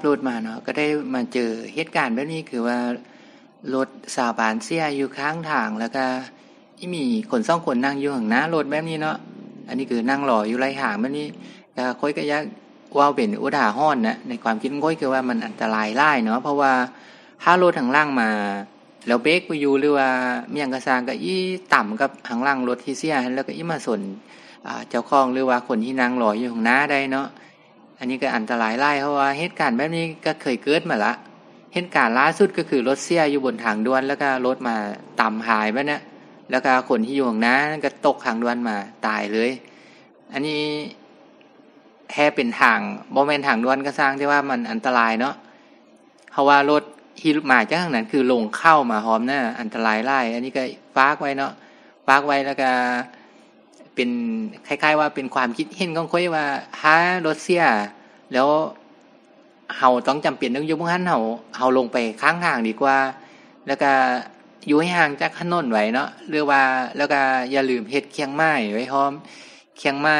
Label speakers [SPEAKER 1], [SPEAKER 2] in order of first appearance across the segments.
[SPEAKER 1] แห่ระหว่างขับรถมาเนาะก็ได้มาเจอเหตุการณ์แบบนี้คือว่ารถสาบานเสียอยู่ข้างทางแล้วก็ที่มีคนสองคนนั่งอยู่ข้างหน้ารถแบบนี้เนาะอันนี้คือนั่งรออยู่ไรห่างแบบนี้ก็ค่อยก็ยักว่าเป็นอุดาห้อนนะในความคิดค่อยคือว่ามันอันตรายไล่เนาะเพราะว่าถ้ารถทางล่างมา แล้วเบรกไปอยู่หรือว่าเมียงกระซางก็อี้ต่ำกับทางล่างรถที่เสียแล้วก็อี้มาสนเจ้าของหรือว่าคนที่นั่งรออยู่ข้างหน้าได้เนาะ อันนี้ก็อันตรายไล่เพราะว่าเหตุการณ์แบบนี้ก็เคยเกิดมาละเหตุการณ์ล่าสุดก็คือรถเสียอยู่บนทางด่วน แล้วก็รถมาต่ำหายไปเนี่ยแล้วก็คนที่อยู่ข้างหน้าก็ตกทางด่วนมาตายเลย อันนี้แค่เป็นทางโมเมนทางด่วนก็สร้างที่ว่ามันอันตรายเนาะเพราะว่ารถที่มาจากทางนั้นคือลงเข้ามาหอมนะ่ะอันตรายไล่อันนี้ก็ฟากไว้เนาะฟากไว้แล้วก็ เป็นคล้าย ๆ ว่าเป็นความคิดเห็นของค่อยว่าถ้ารถเสียแล้วเฮาต้องจำเป็นต้องยุ่งหันเฮาเฮาลงไปข้างทางดีกว่า แล้วก็อยู่ให้ห่างจากถนนไว้เนาะหรือว่าแล้วก็อย่าลืมเฮ็ดเคียงไม้ไว้พร้อมเคียงไม้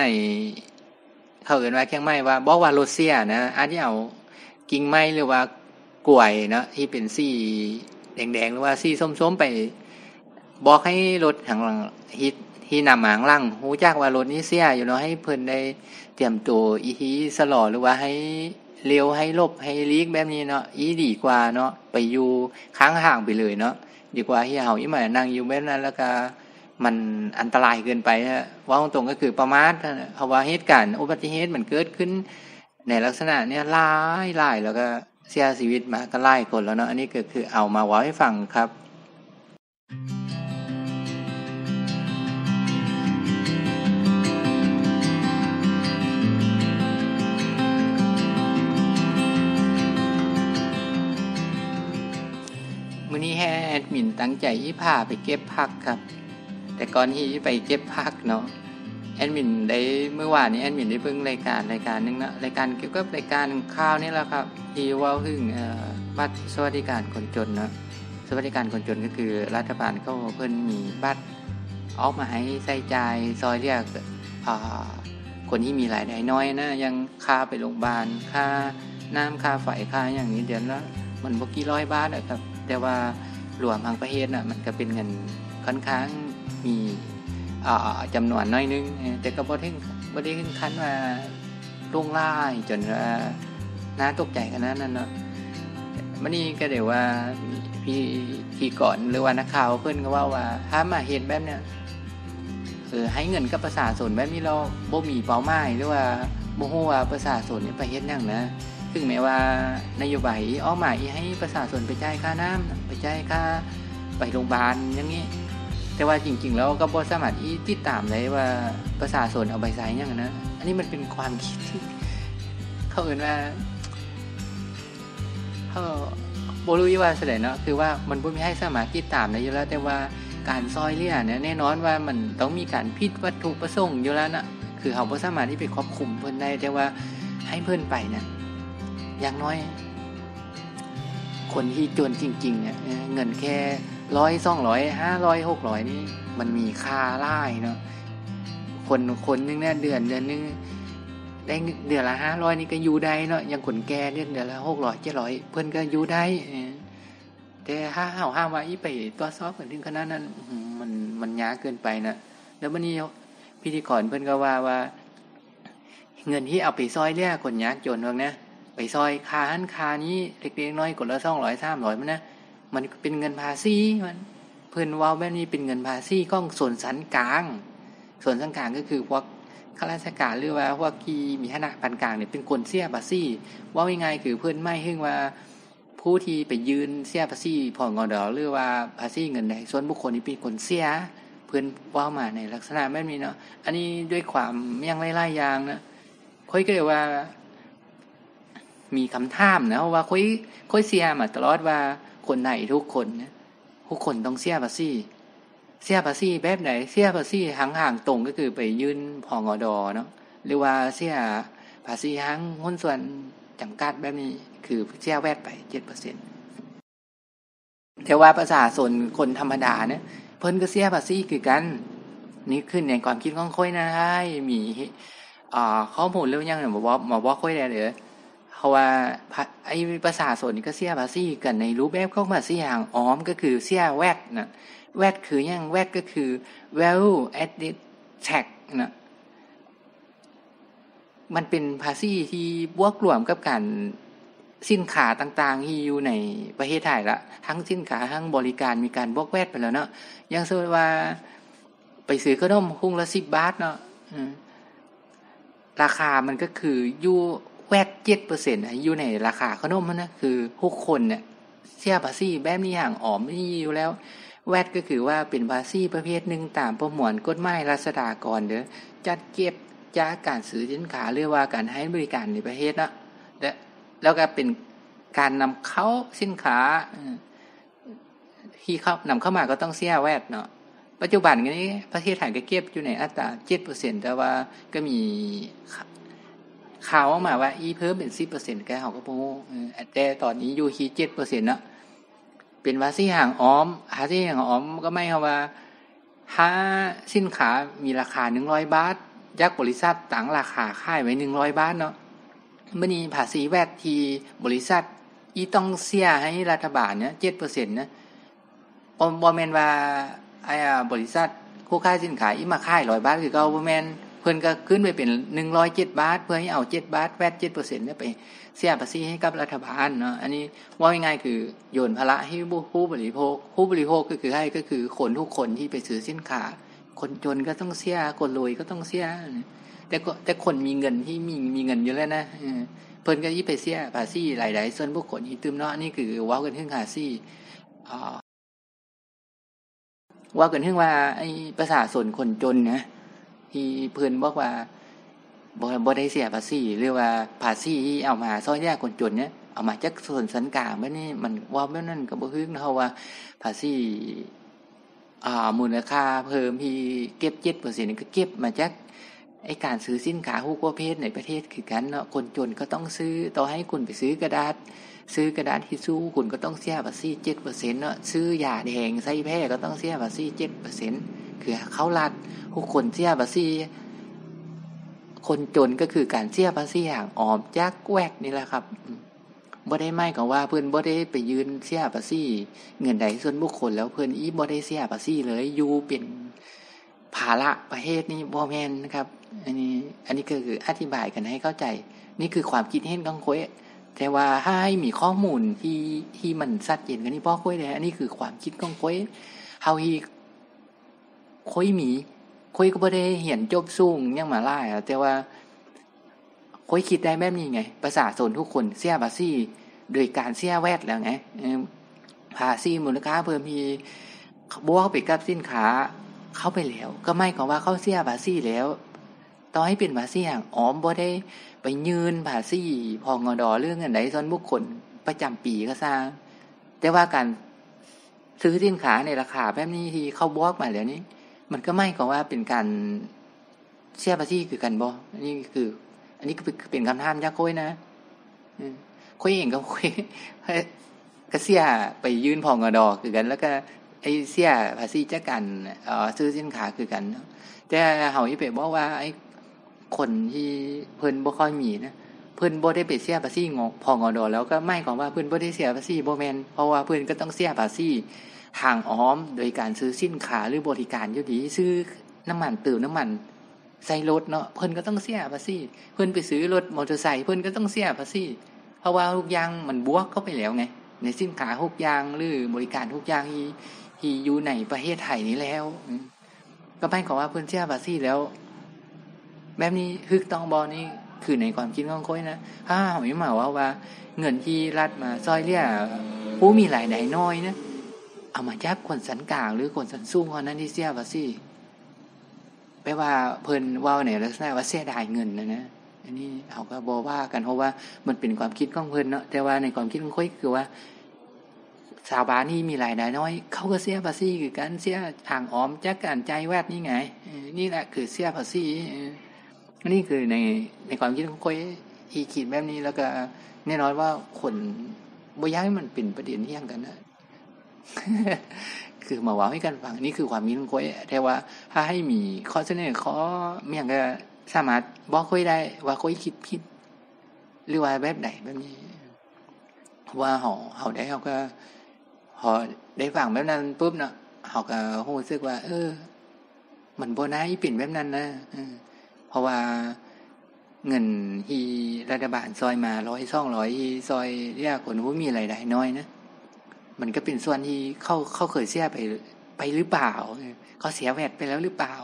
[SPEAKER 1] เขาเอ่นว่าเคียงไม้ว่าบอกว่ารถเสียนะอันที่เอากิ่งไม้หรือว่ากล้วยเนาะที่เป็นสีแดงๆหรือว่าสีส้มๆไป บอกให้รถทางหลังฮิต ที่นำหมางล่างหูจักว่ารถนี้เสียอยู่เนาะให้เพิ่นได้เตรียมตัวอีทีสลอหรือว่าให้เร็วให้ลบให้ลีกแบบนี้เนาะอีดีกว่าเนาะไปอยู่ค้างห่างไปเลยเนาะดีกว่าที่เฮาอีมานั่งอยู่แบบนั้นแล้วก็มันอันตรายเกินไปฮะว่าตรงก็คือประมาทเพราะว่าเหตุการณ์อุบัติเหตุมันเกิดขึ้น ในลักษณะเนี้ยล่ายล่ายแล้วก็เสียชีวิตมาก็ไล่คนแล้วเนาะอันนี้ก็คือเอามาไว้ให้ฟังครับ มินตั้งใจที่พาไปเก็บพักครับ แต่ก่อนที่ไปเก็บพักเนาะแอดมินได้เมื่อวานนี้แอดมินได้เพิ่งรายการรายการนึงนะรายการเกี่ยวกับรายการข่าวนี่แหละครับที่ว่าพึ่งบัตรสวัสดิการคนจนเนาะสวัสดิการคนจนก็คือรัฐบาลเขาเพิ่นมีบัตรออกมาให้ใส่ใจซอยเรียกคนที่มีรายได้น้อยนะยังค่าไปโรงพยาบาลค่าน้ำค่าไฟค่าอย่างนี้เดือนละมันบกี่ร้อยบาทอะครับ แต่ว่า รวมทางประเทศน่ะมันก็เป็นเงินค่อนข้างมีจำนวนน้อยนึง แต่ก็บ่ถึงบ่ได้ขึ้นคันว่าลงล่ายจนว่าน่าตกใจขนาดนั้นเนาะมันนี่ก็เดี๋ยวว่าพี่พี่ก่อนหรือว่านักข่าวเพื่อนก็ว่าว่าถ้ามาเห็นแบบเนี้ยเออให้เงินกับประชาชนแบบนี้เราบ่มีเป้าหมายหรือว่าบ่ฮู้ว่าประชาชนนี่ไปเฮ็ดหยังนะ ถึงแม้ว่านโยบายออกมาให้ประชาชนไปจ่ายค่าน้ำไปจ่ายค่าไปโรงพยาบาลอย่างนี้ แต่ว่าจริง ๆ แล้วก็บ่สามารถที่ติดตามได้ว่าประชาชนเอาไปใช้ยังนะอันนี้มันเป็นความคิดที่เขาเอ่นว่าเขาบรู้ว่าแสดเนาะคือว่ามันบ่มีให้สามารถติดตามได้อยู่แล้ว แต่ว่าการซอยเลี่ยเนี่ยแน่นอนว่ามันต้องมีการพิดวัตถุประสงค์อยู่แล้วนะคือเขาบ่สามารถที่ไปควบคุมเพิ่นได้แต่ว่าให้เพิ่นไปเนี่ย อย่างน้อย คนที่จนจริงๆเนี่ยเงินแค่ร้อยสองร้อยห้าร้อยหกร้อยนี่มันมีค่าไล่เนาะคนคนนึงเนี่ยเดือนเดือนนึงได้เดือนละห้าร้อยนี่ก็อยู่ได้เนาะอย่างคนแก่เดือนเดือนละหกร้อยเจ็ดร้อยเพื่อนก็อยู่ได้แต่ห้าห้าห้าว่าอีไปตัวซอบเหมือนถึงขนาดนั้นมันมันยากเกินไปนะแล้ววันนี้พิธีกรเพื่อนก็ว่าว่า เงินที่เอาไปซอยเรียกคนยากจนพวกนี้ ไปซอยคาหันคานี้เล็กๆน้อยกดละสองร้อยสามร้อยมันนะมันเป็นเงินภาษีมันเพื่อนว่าแบบนี้เป็นเงินภาษีก้องส่วนสันกลาง ส่วนสันกลางก็คือพวกข้าราชการหรือว่าพวกที่มีฐานะปานกลางเนี่ยเป็นคนเสียภาษีว่ายังไงคือเพื่อนไม่หึ่งว่าผู้ที่ไปยืนเสียภาษีผ่อนงอดอหรือว่าภาษีเงินใดส่วนบุคคลที่เป็นคนเสียเพื่อนว่ามาในลักษณะแบบนี้เนาะอันนี้ด้วยความยังไล่ๆย่างนะค่อยก็เลยว่า มีคำถามนะว่าค่อยค่อยเสียมาตลอดว่าคนไหนทุกคนนะทุกคนต้องเสียภาษีเสียภาษีแบบไหน เสียภาษีห่างห่างตรงก็คือไปยื่นพองอดอเนาะหรือว่าเสียภาษีห่างหุ้นส่วนจำกัดแบบนี้คือเสียแวดไปเจ็ดเปอร์เซ็นต์แต่ว่าประชาชนคนธรรมดาเนี่ยเพิ่นก็เสียภาษีคือกัน นี่ขึ้นในความคิดของค่อยนะให้มีข้อมูลเรื่องยังเนี่ยมาบอกมาบอกค่อยได้เลย เราะว่าไอ้ประชาชนก็เสียภาษีกันในรูปแบบของภาษีอย่างอ้อมก็คือเสียแวดนะแวดคือยังแวดก็คือ value added tax นะมันเป็นภาษีที่บวกรวมกับการสินค้าต่างๆที่อยู่ในประเทศไทยละทั้งสินค้าทั้งบริการมีการบวกแวดไปแล้วเนาะยังสมมติว่า ไปซื้อขนมคุ้งละสิบบาทเนาะราคามันก็คืออยู่ แวดเจ็ดเปอร์เซ็นต์อยู่ในราคาขนมนะคือทุกคนเนี่ยเสียภาษีแบบนี้อย่างออมนี่อยู่แล้ว แวดก็คือว่าเป็นภาษีประเภทหนึ่งตามประมวลกฎหมายรัษฎากรเด้อจัดเก็บจากการซื้อสินค้าหรือว่าการให้บริการในประเทศนะและแล้วก็เป็นการนำเข้าสินค้าที่เข้านำเข้ามาก็ต้องเสียแวดเนาะปัจจุบันนี้ประเทศไทยก็เก็บอยู่ในอัตราเจ็ดเปอร์เซ็นแต่ว่าก็มี ข่าวมาว่า อีเพิ่มเป็นสิบเปอร์เซ็นต์แกเขาก็พูดแต่ตอนนี้อยู่ที่เจ็ดเปอร์เซ็นต์เนาะเป็นว่าซี่ห่างอ้อมหาซี่ห่างอ้อมก็ไม่เขาว่าถ้าสินค้ามีราคาหนึ่งร้อยบาทยักบริษัทต่างราคาค่ายไว้หนึ่งร้อยบาทเนาะมื่อนี้ภาษีแวดทีบริษัท อีต้องเสียให้รัฐบาลเนี่ยเจ็ดเปอร์เซ็นต์นะบอมแมนว่าไอ้บริษัทคู่ค่ายสินค้าอีมาค่ายร้อยบาทคือก็บอมแมน เพิ่นก็ขึ้นไปเป็นหนึ่งร้อยเจ็ดบาท เพื่อให้เอาเจ็ดบาทแวดเจ็ดเปอร์เซ็นต์เนี่ยไปเสียภาษีให้กับรัฐบาลเนาะอันนี้ว่าง่ายคือโยนภาระให้ผู้บริโภค ผู้บริโภคก็คือให้ก็คือคนทุกคนที่ไปซื้อสินค้าคนจนก็ต้องเสียคนรวยก็ต้องเสียแต่ก็แต่คนมีเงินที่มีมีเงินอยู่แล้วนะเพิ่นก็ยี่ไปเสียภาษีหลายๆส่วนพวกคนที่ตืมเนาะนี่คือว่ากันถึงภาษีว่ากันถึงว่าไอ้ประชาชนคนจนนะ ที่เพื่อนบอกว่าบ่บ่ได้เสียภาษีหรือว่าภาษีที่เอามาซ้อยแยกคนจนเนี่ยเอามาจากส่วนสันกลางไม่นี่มันว่าไม่นั่นก็บ่ฮึกนะเพราะว่า ภาษีอ่ามูลค่าเพิ่มที่เก็บเจ็ดเปอร์เซ็นต์ก็เก็บมาจากไอการซื้อสินค้าฮูกประเภทในประเทศคือกันเนาะคนจนก็ต้องซื้อต่อให้คุณไปซื้อกระดาษ ซื้อกระดาษทิชชู่คุณก็ต้องเสียภาษีเจ็ดเปอร์เซ็นต์เนาะซื้อยาแดงไส้แพ้ก็ต้องเสียภาษีเจ็ดเปอร์เซ็นต์คือเขาลัด กคนเสียภาษีคนจนก็คือการเสียภาษีอย่างออมจากแวกนี่แหละครับบ่ได้ไม่กับว่าเพื่อนบ่ได้ไปยืนเสียภาษีเงินใดส่วนบุคคลแล้วเพื่อนอีบ่ได้เสียภาษีเลยอยู่เป็นภาระประเทศนี้บ่แมนนะครับ อันนี้อันนี้ก็คืออธิบายกันให้เข้าใจ นี่คือความคิดเห็นของโค้ยแต่ว่าให้มีข้อมูลที่ที่มันชัดเจนกันนี่พ่อโค้ยเลยอันนี้คือความคิดของโค้ยเฮาฮีคุยมี คุยก็ไม่ได้เห็นจบสูงยังมาล่าแต่ว่าคุยคิดได้แบบนี้ไงภาษาโซนทุกคนเสียภาษีโดยการเสียแวดแล้วไงภาษีมูลค่าเพิ่มมีบวกไปกับสินค้าเข้าไปแล้ว ก็ไม่ก็ว่าเขาเสียภาษีแล้วต่อให้เป็นภาษีอย่างอ๋อมบ่ได้ไปยืนภาษีพองอดอเรื่องเงินไหนส่วนบุคคลประจำปีก็สร้าง แต่ว่าการซื้อสินค้าในราคาแบบนี้ที่เขาบวกมาแล้วนี้ มันก็ไม่ก็ว่าเป็นการเสียภาษีคือกันบออันนี้คือ อันนี้ก็เป็นคำถามยากคุยนะคุยเองก็คุยก็เสียไปยื่นพองอดอคือกัน แล้วก็ไอ้เสียภาษีจ้ากันอซื้อสินค้าคือกันแต่เฮาอีเปบอกว่า ไอ้คนที่เพิ่นบ่ค่อยมีนะเพิ่นบ่ได้ไปเสียภาษีงอพองอดอแล้วก็ไม่ของว่าเพิ่นบ่ได้เสียภาษีบ่แม่นเพราะว่าเพิ่นก็ต้องเสียภาษี ทางอ้อมโดยการซื้อสินค้าหรือบริการอยู่ดีซื้อน้ำมันเติมน้ำมันใส่รถเนาะเพิ่นก็ต้องเสียภาษีเพิ่นไปซื้อรถมอเตอร์ไซค์เพิ่นก็ต้องเสียภาษีเพราะว่าทุกอย่างมันบวกเข้าไปแล้วไง ในสินค้าทุกอย่างหรือบริการทุกอย่างที่ที่อยู่ในประเทศไทยนี้แล้วก็ไม่ขอว่าเพิ่นเสียภาษีแล้ว แบบนี้ฮึกต้องบอนี่คือในความคิดของค่อยนะถ้าหอยมาว่าว่า เงินที่รัฐมาซอยเรียผู้มีหลายไหนน้อยนะ เอามาจากคนสันกลางหรือคนสันสูงคนนั้นที่เสียภาษีแปลว่าเพิ่นว่าเนี่ยลักษณะว่าเสียดายเงินนะนะอันนี้เขาก็บอกว่ากันเพราะว่ามันเป็นความคิดของเพิ่นเนาะแต่ว่าในความคิดของค่อยคือว่าชาวบ้านนี่มีหลายได้น้อย เขาก็เสียภาษีคือการเสียทางอ้อมจากการใจแวดนี่ไงนี่แหละคือเสียภาษีนี่คือในในความคิดของค่อยที่คิดแบบนี้แล้วก็แน่นอนว่าคนบ่ย้ายมันเป็นประเด็นที่ยังกันนะ คือมาว่าให้กันฟังนี่คือความมีของคุยแต่ว่า ถ้าให้มีข้อเสนอข้อเมียงก็สามารถบอกคุยได้ ว่าคุยคิดผิดหรือว่าแบบไหนแบบนี้ ว่าเฮาเฮาได้เฮาก็พอได้ฟังแบบนั้นปุ๊บเนาะเฮาก็รู้สึกว่า เออมันโบน่าอีเป็นแบบนั้นนะเพราะว่าเงินที่รัฐบาลซอยมา100 200ที่ซอยเรียกคนผู้มีรายได้น้อยนะ มันก็เป็นส่วนที่เขาเขาเคยเสียไปไปหรือเปล่าเขาเสียแวดไปแล้วหรือเปล่า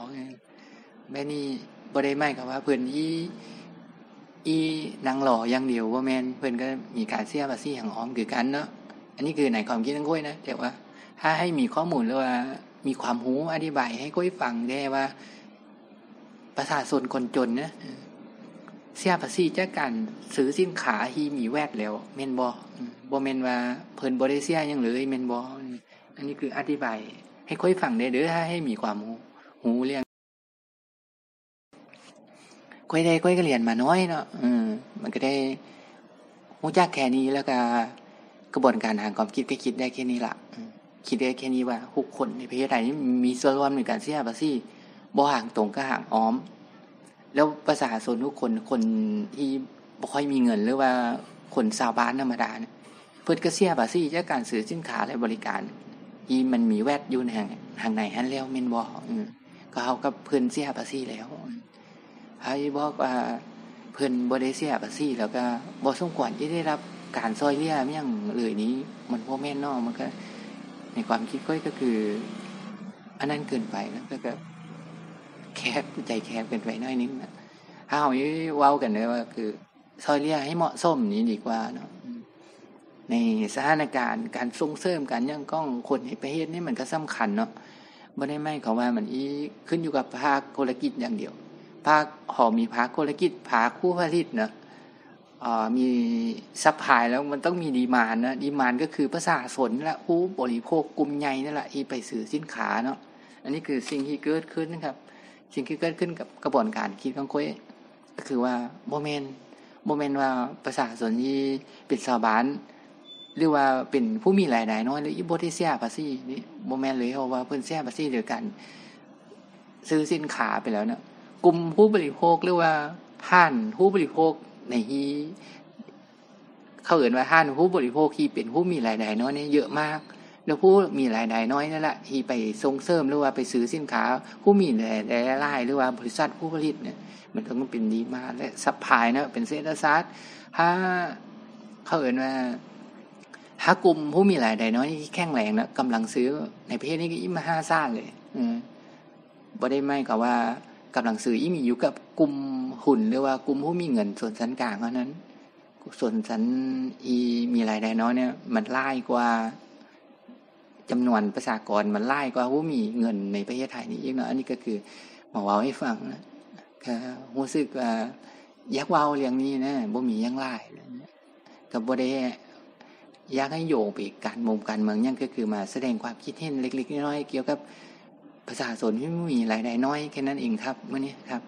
[SPEAKER 1] แม่นี่บ่ได้หมายความว่าเพิ่อนอีอีนางหล่ออย่างเดียวว่าแม่นเพิ่อนก็มีการเสียภาษีอย่างอ้อมคือกันเนาะอันนี้คือในความคิดทั้งก้อยนะแต่ว่า ถ้าให้มีข้อมูลหรือว่ามีความรู้อธิบายให้ก้อยฟังได้ว่า ประชาชนคนจนนะ เสียภาษีจากการซื้อสินค้าที่มีแวดแล้วแม่นบ่บ่แม่นว่าเพิ่นบ่ได้เสียยังเลยแม่นบ่อันนี้คืออธิบาย ให้ค่อยฟังได้เด้อถ้าให้มีความรู้หูเรื่องค่อยได้ค่อยก็เรียนมาน้อยเนาะอืมมันก็ได้รู้จักแค่นี้แล้วก็กระบวนการทางความคิดก็คิดได้แค่นี้ละคิดได้แค่นี้ว่าทุกคนในประเทศไทยมีส่วนร่วมในการเสียภาษีบ่ห่างตรงก็ห่างอ้อม แล้วประชาชนทุกคนคนที่บ่ค่อยมีเงินหรือว่าคนชาวบ้านธรรมดาเนี่ยเพื่อก็เสียภาษีจากการซื้อสินค้าและบริการที่มันมีแวดอยู่ในทางไหนฮันแล้วเมนบอกก็เขากับเพื่อนเสียภาษีแล้วไอ้บอกว่าเพื่อนบริเสียภาษีแล้วก็บอสมควรที่ได้รับการซอยเลี้ยมอย่างเลยนี้ มันพ่อแม่นอกมันก็ ในความคิดก้อยก็คือ อันนั้นเกินไปแล้วก็ แคบใจแคบเกินไปน้อยนึงนะถ้าเอาเว้ากันเลยว่า คือซอยเลียให้เหมาะสมนี้ดีกว่าเนาะในสถานการณ์การส่งเสริมการย่างก้องคนในประเทศนี่มันก็สำคัญเนาะไม่ได้ไม่เขาว่ามันอีขึ้นอยู่กับภาคธุรกิจอย่างเดียว ภาคหอมีภาคธุรกิจภาคผู้ผลิตเนาะมีซัพพลายแล้วมันต้องมีดีมานนะดีมานก็คือภาษาสนและผู้บริโภคกลุ่มใหญ่นั่นแหละที่ไปซื้อสินค้าเนาะอันนี้คือสิ่งที่เกิดขึ้นนะครับ สิ่งที่เกิดขึ้นกับกระบวนการคิดของคุยก็คือว่าโมเมนต์โมเมนต์ว่าภาษาสนที่เป็นชาวบ้าน หรือว่าเป็นผู้มีรายได้น้อยหรืออีโบที่เสียภาษีนี่โมแมนเลยเพราะว่าเพิ่นเสียภาษีเดียวกัน ซื้อสินค้าไปแล้วเนาะกลุ่มผู้บริโภคหรือว่าท่านผู้บริโภคในที่เขาเอ่นว่าท่านผู้บริโภคที่เป็นผู้มีรายได้น้อยนี่เยอะมาก แล้วผู้มีรายได้น้อยนั่นแหละที่ไปส่งเสริมหรือว่าไปซื้อสินค้า ผู้มีรายได้รายหรือว่าบริษัทผู้ผลิตเนี่ยมันต้องเป็นดีมาและซัพพลายนะเป็นเศรษฐศาสตร์ถ้าเขาเอ่นว่าถ้ากลุ่มผู้มีรายได้น้อยที่แข็งแรงนะกำลังซื้อในประเทศนี้ก็อิ่มห้าซ่านเลยอืมบ่ได้ไม่กับว่ากำลังซื้ออิ่มีอยู่กับกลุ่มหุ่นหรือว่ากลุ่มผู้มีเงินส่วนชั้นกลางเท่านั้น ส่วนชั้นอีมีรายได้น้อยเนี่ย มันไล่กว่า จำนวนประชากรมันไล่กว่าผู้มีเงินในประเทศไทยนี่อีกเนาะอันนี้ก็คือมาว่าให้ฟังนะก็รู้สึกว่ายักเว้าเรื่องนี้นะบ่มียังไล่กับบ่ได้อยากให้โยงไปการมุมการเมืองยังก็คือมาแสดงความคิดเห็นเล็ก ๆ น้อยๆเกี่ยวกับประชาชนที่มีรายได้น้อยแค่นั้นเองครับเมื่อนี้ครับ